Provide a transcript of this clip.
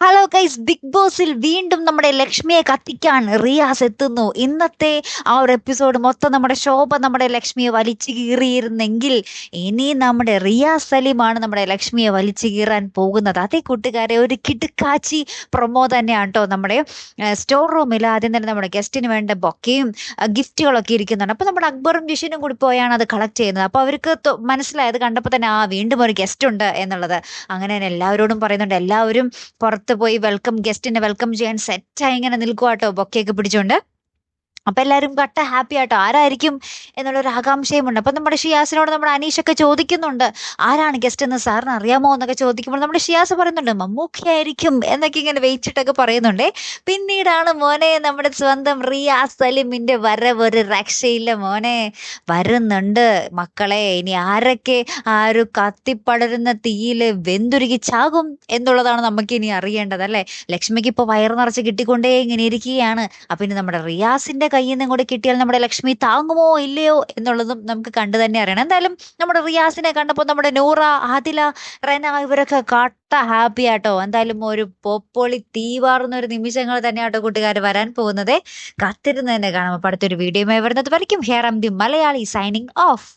Hello guys big ബോസിൽ വീണ്ടും നമ്മുടെ ലക്ഷ്മിയെ കത്തിക്കാൻ റിയാസ് എത്തുന്നു. ഇന്നത്തെ ആ ഒരു എപ്പിസോഡ് മൊത്തം നമ്മുടെ ശോഭ നമ്മുടെ ലക്ഷ്മിയെ വലിച്ചു കീറിയിരുന്നെങ്കിൽ ഇനി നമ്മുടെ റിയാസ് സലീമാണ് നമ്മുടെ ലക്ഷ്മിയെ വലിച്ചു കീറാൻ പോകുന്നത്. അതേ കൂട്ടുകാരെ ഒരു കിടുക്കാച്ചി പ്രൊമോ തന്നെയാണ് കേട്ടോ നമ്മുടെ സ്റ്റോർ റൂമിൽ ആദ്യം തന്നെ നമ്മുടെ ഗസ്റ്റിന് വേണ്ട ബൊക്കയും ഗിഫ്റ്റുകളൊക്കെ ഇരിക്കുന്നുണ്ട്. അപ്പോൾ നമ്മുടെ അക്ബറും ജിഷിനും കൂടി പോയാണ് അത് കളക്ട് ചെയ്യുന്നത്. അപ്പോൾ അവർക്ക് മനസ്സിലായത് കണ്ടപ്പോൾ തന്നെ ആ വീണ്ടും ഒരു ഗസ്റ്റ് ഉണ്ട് എന്നുള്ളത്. അങ്ങനെ എല്ലാവരോടും പറയുന്നുണ്ട്. എല്ലാവരും പുറത്ത് പോയി വെൽക്കം ഗസ്റ്റിനെ വെൽക്കം ചെയ്യാൻ സെറ്റായി ഇങ്ങനെ നിൽക്കുക കേട്ടോ ബൊക്കെയൊക്കെ പിടിച്ചോണ്ട്. അപ്പൊ എല്ലാവരും കട്ട ഹാപ്പി ആട്ടോ. ആരായിരിക്കും എന്നുള്ളൊരു ആകാംക്ഷയും ഉണ്ട് അപ്പൊ നമ്മുടെ ഷിയാസിനോട് നമ്മുടെ അനീഷൊക്കെ ചോദിക്കുന്നുണ്ട്. ആരാണ് ഗസ്റ്റ് എന്ന് സാറിന് അറിയാമോ എന്നൊക്കെ ചോദിക്കുമ്പോൾ നമ്മുടെ ഷിയാസ് പറയുന്നുണ്ട് മമ്മൂക്കി ആയിരിക്കും എന്നൊക്കെ ഇങ്ങനെ വെയിച്ചിട്ടൊക്കെ പറയുന്നുണ്ടേ. പിന്നീടാണ് മോനെ നമ്മുടെ സ്വന്തം റിയാസ് സലിമിന്റെ വരവ് ഒരു രക്ഷയില്ല മോനെ. വരുന്നുണ്ട് മക്കളെ ഇനി ആരൊക്കെ ആ ഒരു കത്തിപ്പടരുന്ന തീയിൽ വെന്തുരുകി ചാകും എന്നുള്ളതാണ് നമുക്ക് ഇനി അറിയേണ്ടത് അല്ലേ? ലക്ഷ്മിക്ക് ഇപ്പൊ വയറ് നിറച്ച് കിട്ടിക്കൊണ്ടേ ഇങ്ങനെ ഇരിക്കുകയാണ്. അപ്പൊ ഇനി നമ്മുടെ റിയാസിന്റെ കയ്യിൽ നിന്നും കൂടെ കിട്ടിയാൽ നമ്മുടെ ലക്ഷ്മി താങ്ങുമോ ഇല്ലയോ എന്നുള്ളതും നമുക്ക് കണ്ടു തന്നെ അറിയണം. എന്തായാലും നമ്മുടെ റിയാസിനെ കണ്ടപ്പോൾ നമ്മുടെ നൂറ ആദില റെന ഇവരൊക്കെ കാട്ട ഹാപ്പി ആട്ടോ. എന്തായാലും ഒരു പൊപ്പൊളി തീവാറുന്ന ഒരു നിമിഷങ്ങൾ തന്നെയാട്ടോ കൂട്ടുകാർ വരാൻ പോകുന്നത്. കാത്തിരുന്ന് തന്നെ കാണാം. അപ്പൊ അടുത്തൊരു വീഡിയോയുമായി വരുന്നത് വരയ്ക്കും. Here M the Malayali signing off